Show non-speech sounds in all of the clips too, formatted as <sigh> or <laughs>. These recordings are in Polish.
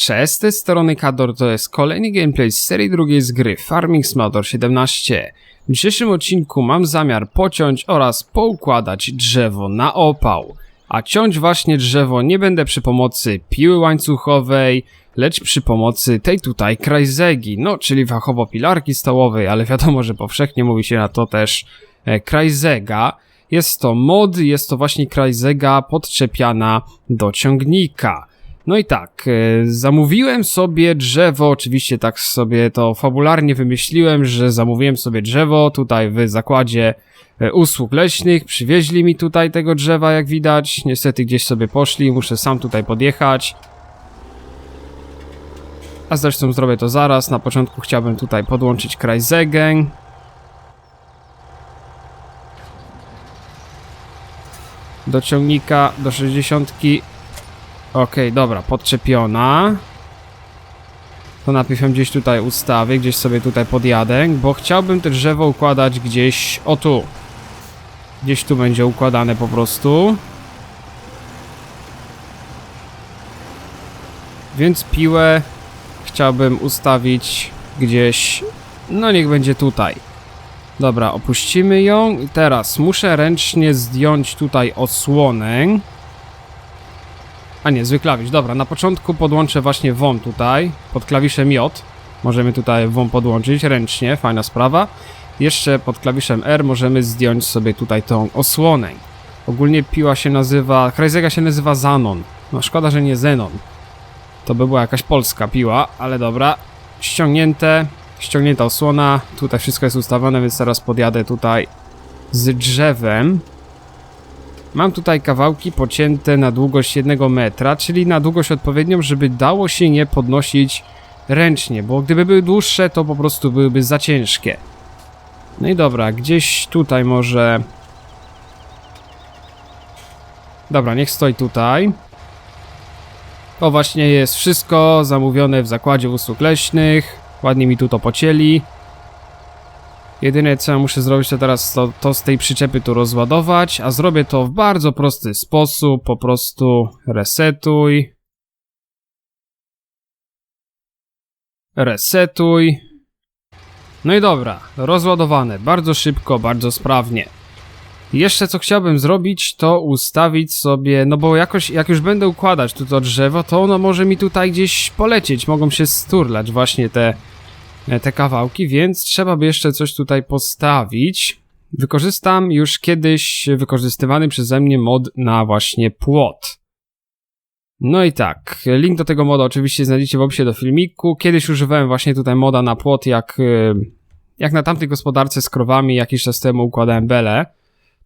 Cześć, z tej strony Kador, to jest kolejny gameplay z serii drugiej z gry Farming Simulator 17. W dzisiejszym odcinku mam zamiar pociąć oraz poukładać drzewo na opał. A ciąć właśnie drzewo nie będę przy pomocy piły łańcuchowej, lecz przy pomocy tej tutaj krajzegi, no czyli fachowo pilarki stołowej, ale wiadomo, że powszechnie mówi się na to też e, krajzega. Jest to mod, jest to właśnie krajzega podczepiana do ciągnika. No i tak, e, zamówiłem sobie drzewo, oczywiście tak sobie to fabularnie wymyśliłem, że zamówiłem sobie drzewo tutaj w zakładzie e, usług leśnych, przywieźli mi tutaj tego drzewa jak widać, niestety gdzieś sobie poszli, muszę sam tutaj podjechać. A zresztą zrobię to zaraz, na początku chciałbym tutaj podłączyć krajzegę. Do ciągnika, do 60 Okej, dobra, podczepiona. To najpierw gdzieś tutaj ustawię, gdzieś sobie tutaj podjadę, bo chciałbym te drzewo układać gdzieś, o tu. Gdzieś tu będzie układane po prostu. Więc piłę chciałbym ustawić gdzieś, no niech będzie tutaj. Dobra, opuścimy ją i teraz muszę ręcznie zdjąć tutaj osłonę. A nie, zły klawisz. Dobra, na początku podłączę właśnie WOM tutaj, pod klawiszem J. Możemy tutaj WOM podłączyć ręcznie, fajna sprawa. Jeszcze pod klawiszem R możemy zdjąć sobie tutaj tą osłonę. Ogólnie piła się nazywa, Krajzega się nazywa Zanon. No szkoda, że nie Zenon. To by była jakaś polska piła, ale dobra. Ściągnięte, ściągnięta osłona. Tutaj wszystko jest ustawione, więc teraz podjadę tutaj z drzewem. Mam tutaj kawałki pocięte na długość jednego metra, czyli na długość odpowiednią, żeby dało się je podnosić ręcznie, bo gdyby były dłuższe, to po prostu byłyby za ciężkie. No i dobra, gdzieś tutaj może... Dobra, niech stoi tutaj. To właśnie jest wszystko zamówione w zakładzie usług leśnych. Ładnie mi tu to pocięli. Jedyne co muszę zrobić to teraz to, to z tej przyczepy tu rozładować, a zrobię to w bardzo prosty sposób, po prostu resetuj. Resetuj. No i dobra, rozładowane, bardzo szybko, bardzo sprawnie. Jeszcze co chciałbym zrobić, to ustawić sobie, no bo jakoś, jak już będę układać tu to drzewo, to ono może mi tutaj gdzieś polecieć, mogą się sturlać właśnie te te kawałki, więc trzeba by jeszcze coś tutaj postawić. Wykorzystam już kiedyś wykorzystywany przeze mnie mod na właśnie płot. No i tak, link do tego moda oczywiście znajdziecie w opisie do filmiku. Kiedyś używałem właśnie tutaj moda na płot, jak, e, jak na tamtej gospodarce z krowami jakiś czas temu układałem belę.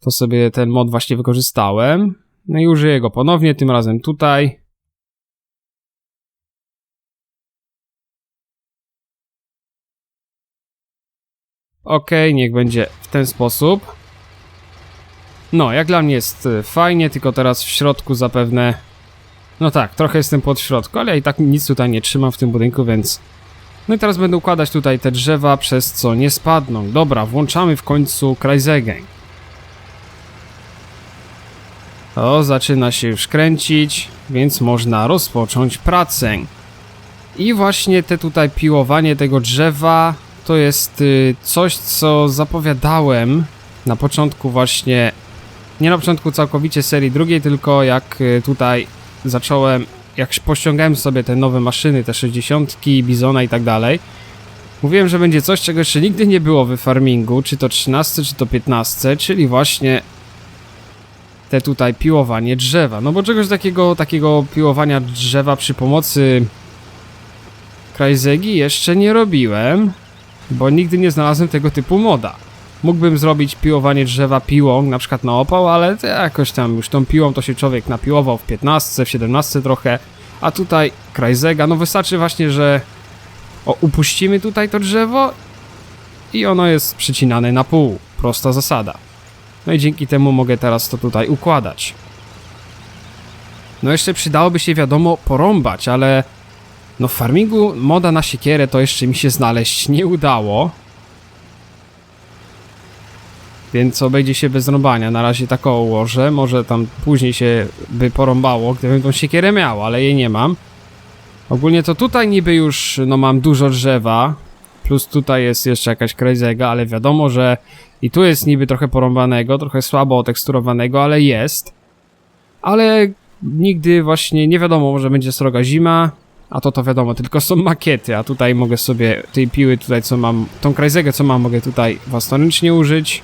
To sobie ten mod właśnie wykorzystałem. No i użyję go ponownie, tym razem tutaj. Ok, niech będzie w ten sposób. No, jak dla mnie jest y, fajnie, tylko teraz w środku zapewne... No tak, trochę jestem pod środku, ale ja i tak nic tutaj nie trzymam w tym budynku, więc... No i teraz będę układać tutaj te drzewa, przez co nie spadną. Dobra, włączamy w końcu Krajzegę. O, zaczyna się już kręcić, więc można rozpocząć pracę. I właśnie te tutaj piłowanie tego drzewa to jest y, coś, co zapowiadałem na początku właśnie, nie na początku całkowicie serii drugiej, tylko jak y, tutaj zacząłem, jak pościągałem sobie te nowe maszyny, te 60, Bizona i tak dalej. Mówiłem, że będzie coś, czego jeszcze nigdy nie było w farmingu, czy to 13, czy to 15, czyli właśnie te tutaj piłowanie drzewa. No bo czegoś takiego, takiego piłowania drzewa przy pomocy Krajzegi jeszcze nie robiłem bo nigdy nie znalazłem tego typu moda. Mógłbym zrobić piłowanie drzewa piłą, na przykład na opał, ale jakoś tam już tą piłą to się człowiek napiłował w 15, w 17 trochę, a tutaj krajzega, no wystarczy właśnie, że o, upuścimy tutaj to drzewo i ono jest przycinane na pół. Prosta zasada. No i dzięki temu mogę teraz to tutaj układać. No jeszcze przydałoby się wiadomo porąbać, ale no w farmingu moda na siekierę to jeszcze mi się znaleźć nie udało. Więc obejdzie się bez rąbania. Na razie tak ułożę. Może tam później się by porąbało, gdybym tą siekierę miał, ale jej nie mam. Ogólnie to tutaj niby już, no mam dużo drzewa, plus tutaj jest jeszcze jakaś krajzega, ale wiadomo, że i tu jest niby trochę porąbanego, trochę słabo oteksturowanego, ale jest. Ale nigdy właśnie nie wiadomo, może będzie sroga zima, a to to wiadomo, tylko są makiety, a tutaj mogę sobie tej piły tutaj co mam, tą krajzegę co mam mogę tutaj własnoręcznie użyć.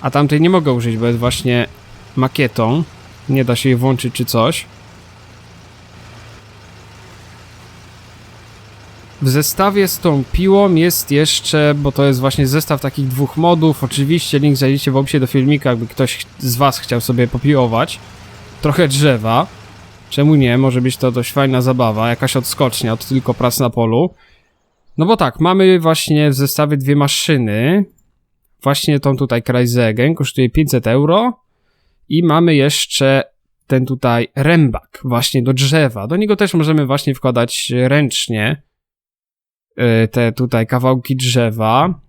A tamtej nie mogę użyć, bo jest właśnie makietą. Nie da się jej włączyć czy coś. W zestawie z tą piłą jest jeszcze, bo to jest właśnie zestaw takich dwóch modów. Oczywiście link znajdziecie w opisie do filmika, jakby ktoś z Was chciał sobie popiłować. Trochę drzewa. Czemu nie? Może być to dość fajna zabawa, jakaś odskocznia od tylko prac na polu. No bo tak, mamy właśnie w zestawie dwie maszyny. Właśnie tą tutaj Kreisegen, kosztuje 500 euro. I mamy jeszcze ten tutaj rębak, właśnie do drzewa. Do niego też możemy właśnie wkładać ręcznie y, te tutaj kawałki drzewa.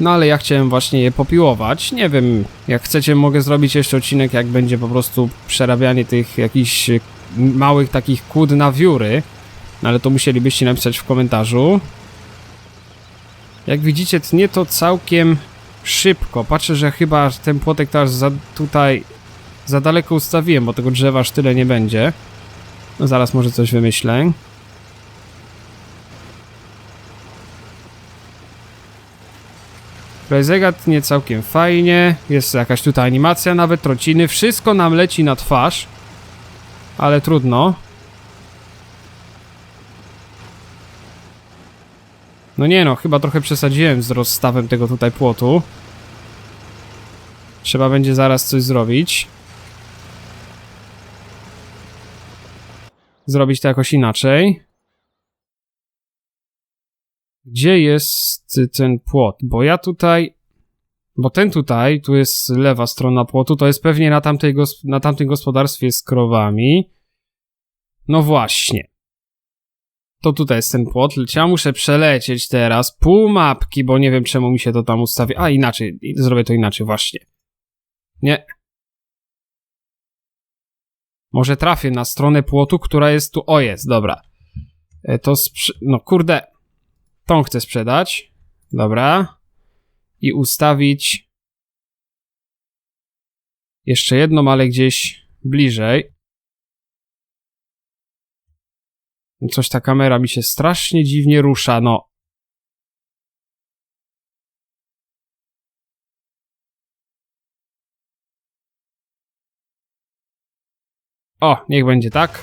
No ale ja chciałem właśnie je popiłować. Nie wiem, jak chcecie mogę zrobić jeszcze odcinek, jak będzie po prostu przerabianie tych jakichś y, małych takich kłód na wióry. No ale to musielibyście napisać w komentarzu. Jak widzicie, tnie to całkiem szybko. Patrzę, że chyba ten płotek teraz za tutaj za daleko ustawiłem, bo tego drzewa aż tyle nie będzie. No zaraz może coś wymyślę. Prezegat nie całkiem fajnie. Jest jakaś tutaj animacja, nawet trociny. Wszystko nam leci na twarz. Ale trudno. No nie no, chyba trochę przesadziłem z rozstawem tego tutaj płotu. Trzeba będzie zaraz coś zrobić. Zrobić to jakoś inaczej. Gdzie jest ten płot? Bo ja tutaj... Bo ten tutaj, tu jest lewa strona płotu, to jest pewnie na, tamtej na tamtym gospodarstwie z krowami. No właśnie. To tutaj jest ten płot, ja muszę przelecieć teraz pół mapki, bo nie wiem czemu mi się to tam ustawi. A, inaczej, zrobię to inaczej, właśnie. Nie. Może trafię na stronę płotu, która jest tu. O, jest, dobra. E, To sprze- No kurde. Tą chcę sprzedać. Dobra. I ustawić. Jeszcze jedną, ale gdzieś bliżej. Coś ta kamera mi się strasznie dziwnie rusza, no. O, niech będzie tak.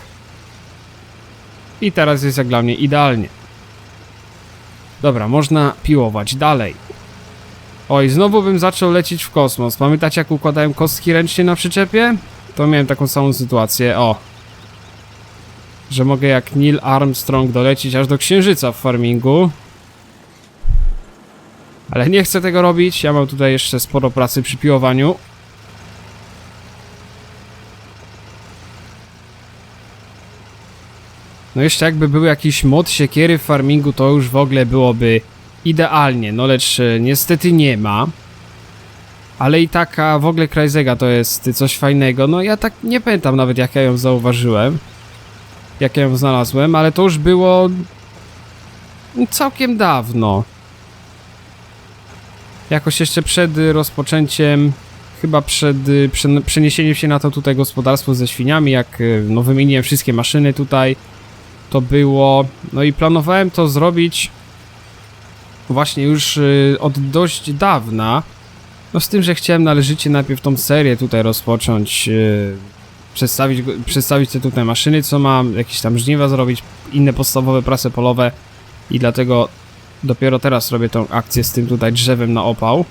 I teraz jest jak dla mnie idealnie. Dobra, można piłować dalej. Oj, znowu bym zaczął lecieć w kosmos. Pamiętacie jak układałem kostki ręcznie na przyczepie? To miałem taką samą sytuację. O. Że mogę jak Neil Armstrong dolecieć aż do księżyca w farmingu. Ale nie chcę tego robić. Ja mam tutaj jeszcze sporo pracy przy piłowaniu. No jeszcze jakby był jakiś mod siekiery w farmingu, to już w ogóle byłoby idealnie, no lecz e, niestety nie ma. Ale i taka w ogóle Krajzega to jest coś fajnego. No ja tak nie pamiętam nawet jak ja ją zauważyłem. Jak ja ją znalazłem, ale to już było całkiem dawno. Jakoś jeszcze przed rozpoczęciem, chyba przed przen- przeniesieniem się na to tutaj gospodarstwo ze świniami, jak y, no wymieniłem wszystkie maszyny tutaj, to było, no i planowałem to zrobić właśnie już y, od dość dawna, no z tym, że chciałem należycie najpierw tą serię tutaj rozpocząć, yy, przedstawić, przedstawić te tutaj maszyny, co mam, jakieś tam żniwa zrobić, inne podstawowe prace polowe. I dlatego dopiero teraz robię tą akcję z tym tutaj drzewem na opał.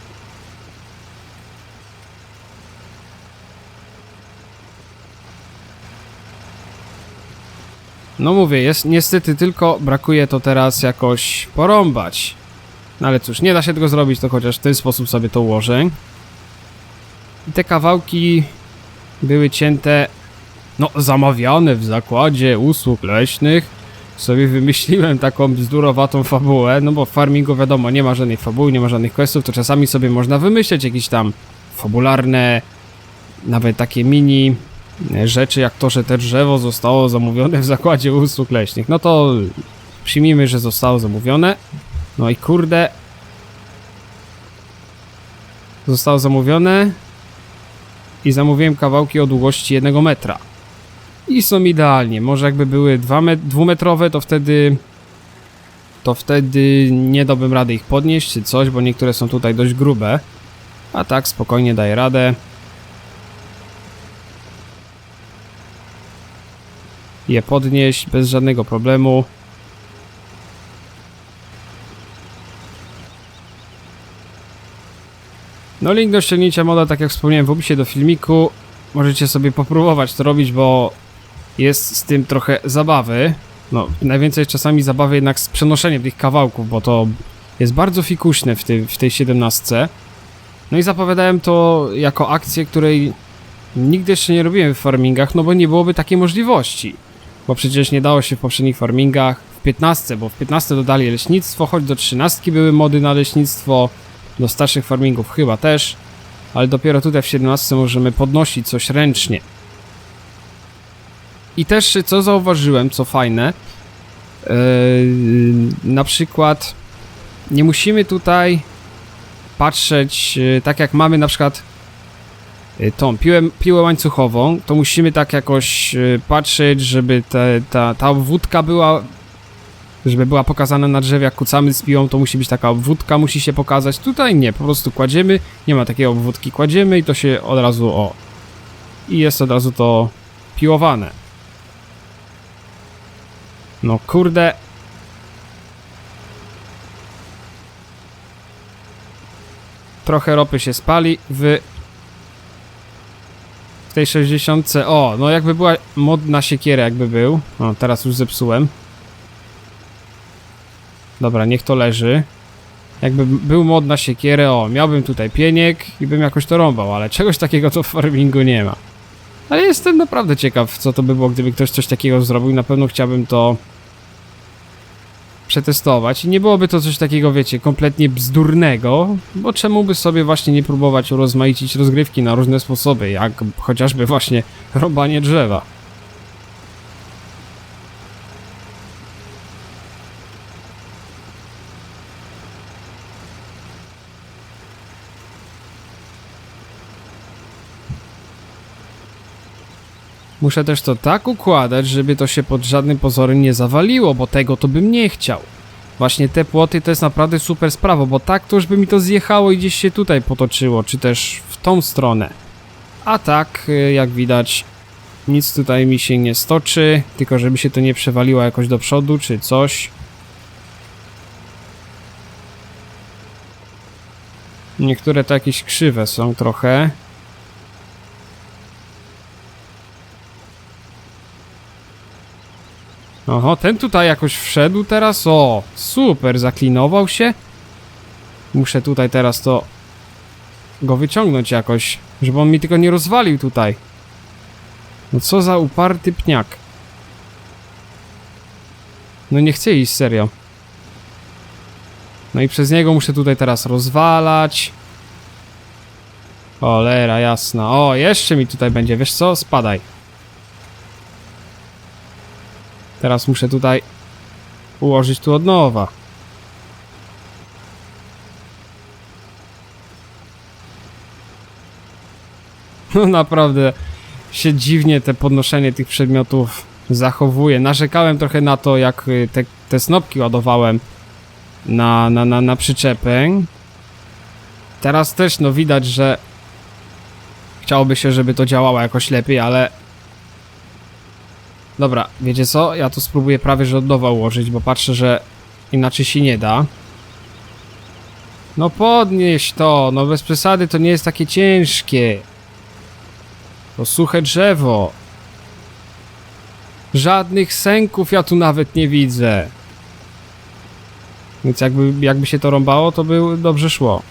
No mówię, jest niestety tylko brakuje to teraz jakoś porąbać. No ale cóż, nie da się tego zrobić, to chociaż w ten sposób sobie to ułożę. I te kawałki były cięte, no zamawiane w zakładzie usług leśnych. Sobie wymyśliłem taką bzdurowatą fabułę, no bo w farmingu wiadomo, nie ma żadnej fabuły, nie ma żadnych questów, to czasami sobie można wymyśleć jakieś tam fabularne, nawet takie mini rzeczy, jak to, że te drzewo zostało zamówione w zakładzie usług leśnych. No to przyjmijmy, że zostało zamówione. No i kurde. Zostało zamówione. I zamówiłem kawałki o długości jednego metra. I są idealnie. Może jakby były met- dwumetrowe, to wtedy to wtedy nie dałbym rady ich podnieść czy coś, bo niektóre są tutaj dość grube. A tak spokojnie daję radę. Je podnieść bez żadnego problemu. No link do ściągnięcia moda, tak jak wspomniałem w opisie do filmiku. Możecie sobie popróbować to robić, bo jest z tym trochę zabawy. No, najwięcej czasami zabawy jednak z przenoszeniem tych kawałków, bo to jest bardzo fikuśne w, w tej 17. No i zapowiadałem to jako akcję, której nigdy jeszcze nie robiłem w farmingach, no bo nie byłoby takiej możliwości. Bo przecież nie dało się w poprzednich farmingach, w 15, bo w 15 dodali leśnictwo, choć do 13 były mody na leśnictwo, do starszych farmingów chyba też, ale dopiero tutaj w 17 możemy podnosić coś ręcznie. I też co zauważyłem, co fajne, yy, na przykład nie musimy tutaj patrzeć yy, tak jak mamy na przykład tą piłę, piłę łańcuchową, to musimy tak jakoś yy, patrzeć, żeby te, ta, ta obwódka była żeby była pokazana na drzewie, jak kucamy z piłą, to musi być taka obwódka, musi się pokazać. Tutaj nie, po prostu kładziemy, nie ma takiej obwódki, kładziemy i to się od razu, o. I jest od razu to piłowane. No kurde. Trochę ropy się spali w... W tej 60. O, no jakby była mod na siekierę, jakby był. O, teraz już zepsułem. Dobra, niech to leży. Jakby był mod na siekierę, o, miałbym tutaj pieniek i bym jakoś to rąbał, ale czegoś takiego to w farmingu nie ma. Ale jestem naprawdę ciekaw, co to by było, gdyby ktoś coś takiego zrobił. Na pewno chciałbym to przetestować. I nie byłoby to coś takiego, wiecie, kompletnie bzdurnego, bo czemu by sobie właśnie nie próbować urozmaicić rozgrywki na różne sposoby, jak chociażby właśnie <laughs> rąbanie drzewa. Muszę też to tak układać, żeby to się pod żadnym pozorem nie zawaliło, bo tego to bym nie chciał. Właśnie te płoty to jest naprawdę super sprawa, bo tak to już by mi to zjechało i gdzieś się tutaj potoczyło, czy też w tą stronę. A tak, y, jak widać, nic tutaj mi się nie stoczy, tylko żeby się to nie przewaliło jakoś do przodu, czy coś. Niektóre to jakieś krzywe są trochę. Oho, ten tutaj jakoś wszedł teraz. O, super, zaklinował się. Muszę tutaj teraz to go wyciągnąć jakoś, żeby on mi tylko nie rozwalił tutaj. No co za uparty pniak. No nie chcę iść, serio. No i przez niego muszę tutaj teraz rozwalać. Olera, jasna. O, jeszcze mi tutaj będzie, wiesz co? Spadaj. Teraz muszę tutaj ułożyć tu od nowa. <laughs> No naprawdę się dziwnie te podnoszenie tych przedmiotów zachowuje. Narzekałem trochę na to, jak y, te, te snopki ładowałem na, na, na, na przyczepę. Teraz też no widać, że chciałoby się, żeby to działało jakoś lepiej, ale Dobra, wiecie co? Ja tu spróbuję prawie, że od nowa ułożyć, bo patrzę, że inaczej się nie da. No podnieś to, no bez przesady to nie jest takie ciężkie. To suche drzewo. Żadnych sęków ja tu nawet nie widzę. Więc jakby, jakby się to rąbało, to by dobrze szło.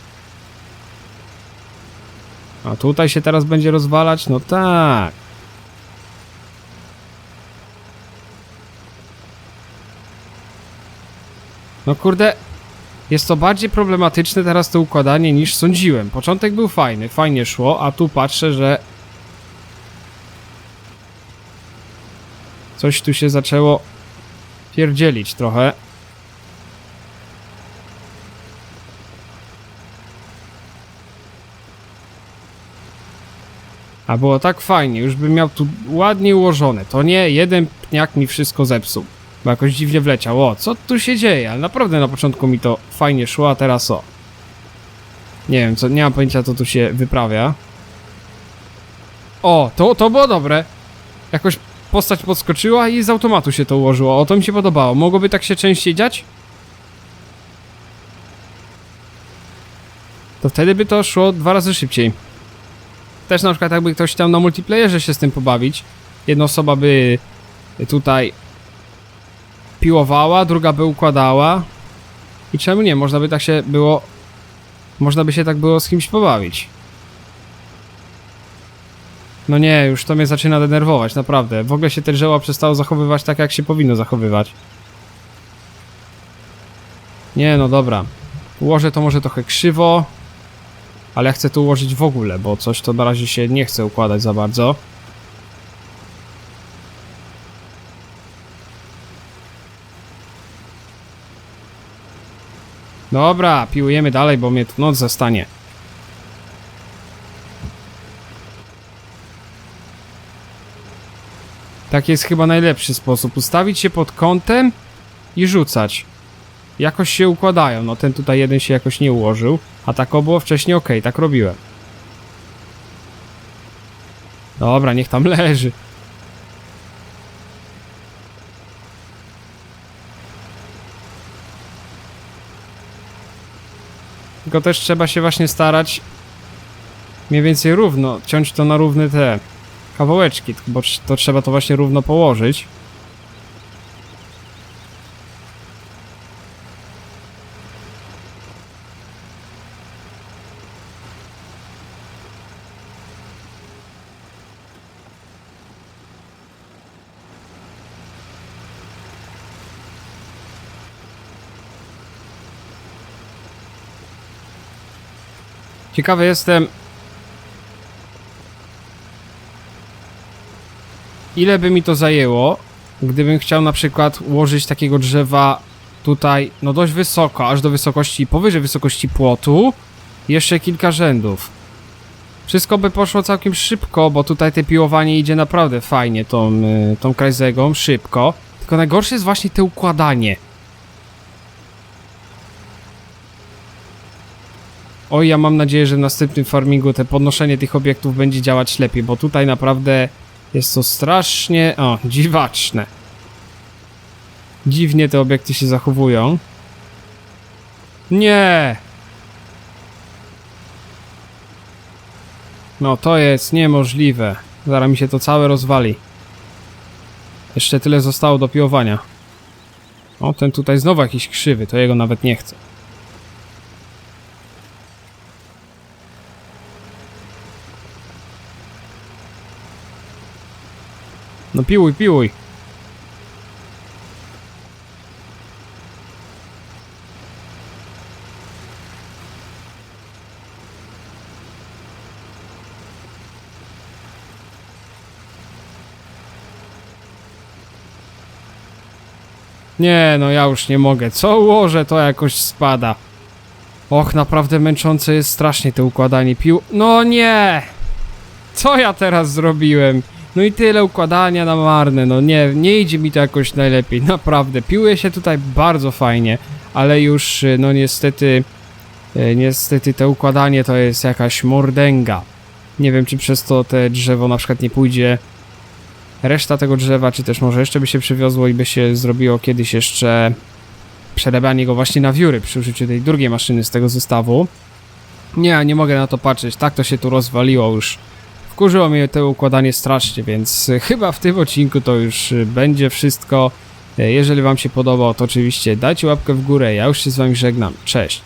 A tutaj się teraz będzie rozwalać? No tak. No kurde, jest to bardziej problematyczne teraz to układanie niż sądziłem. Początek był fajny, fajnie szło, a tu patrzę, że Coś tu się zaczęło pierdzielić trochę. A było tak fajnie, już bym miał tu ładnie ułożone. To nie jeden pniak mi wszystko zepsuł. Bo jakoś dziwnie wleciał. O, co tu się dzieje? Ale naprawdę na początku mi to fajnie szło, a teraz o. Nie wiem, co, nie mam pojęcia co tu się wyprawia. O, to, to było dobre. Jakoś postać podskoczyła i z automatu się to ułożyło. O, to mi się podobało. Mogłoby tak się częściej dziać? To wtedy by to szło dwa razy szybciej. Też na przykład jakby ktoś chciał na multiplayerze się z tym pobawić. Jedna osoba by tutaj piłowała, druga by układała. I czemu nie? Można by tak się było... Można by się tak było z kimś pobawić. No nie, już to mnie zaczyna denerwować, naprawdę. W ogóle się te drzewa przestało zachowywać tak, jak się powinno zachowywać. Nie, no dobra. Ułożę to może trochę krzywo. Ale chcę to ułożyć w ogóle, bo coś to na razie się nie chce układać za bardzo. Dobra, piłujemy dalej, bo mnie tu noc zastanie. Tak jest chyba najlepszy sposób. Ustawić się pod kątem i rzucać. Jakoś się układają. No ten tutaj jeden się jakoś nie ułożył. A tak było wcześniej ok, tak robiłem. Dobra, niech tam leży. Tylko też trzeba się właśnie starać mniej więcej równo, ciąć to na równe te kawałeczki, bo to trzeba to właśnie równo położyć. Ciekawy jestem, ile by mi to zajęło, gdybym chciał na przykład ułożyć takiego drzewa tutaj, no dość wysoko, aż do wysokości, powyżej wysokości płotu, jeszcze kilka rzędów. Wszystko by poszło całkiem szybko, bo tutaj te piłowanie idzie naprawdę fajnie tą, y, tą krajzegą, szybko. Tylko najgorsze jest właśnie to układanie. Oj, ja mam nadzieję, że w następnym farmingu te podnoszenie tych obiektów będzie działać lepiej, bo tutaj naprawdę jest to strasznie, o, dziwaczne. Dziwnie te obiekty się zachowują. Nie! No to jest niemożliwe. Zaraz mi się to całe rozwali. Jeszcze tyle zostało do piłowania. O, ten tutaj znowu jakiś krzywy, to jego nawet nie chcę. No piłuj, piłuj. Nie, no ja już nie mogę. Co ułożę, to jakoś spada. Och, naprawdę męczące jest strasznie to układanie pił. No nie! Co ja teraz zrobiłem? No i tyle układania na marne, no nie, nie idzie mi to jakoś najlepiej, <laughs> naprawdę. Piłuje się tutaj bardzo fajnie, ale już, y, no niestety, y, niestety to układanie to jest jakaś mordęga. Nie wiem, czy przez to te drzewo na przykład nie pójdzie reszta tego drzewa, czy też może jeszcze by się przywiozło i by się zrobiło kiedyś jeszcze przerabianie go właśnie na wióry przy użyciu tej drugiej maszyny z tego zestawu. Nie, nie mogę na to patrzeć, tak to się tu rozwaliło już. Wkurzyło mnie to układanie strasznie, więc y, chyba w tym odcinku to już y, będzie wszystko. Y, Jeżeli wam się podobało, to oczywiście dajcie łapkę w górę, ja już się z wami żegnam, cześć.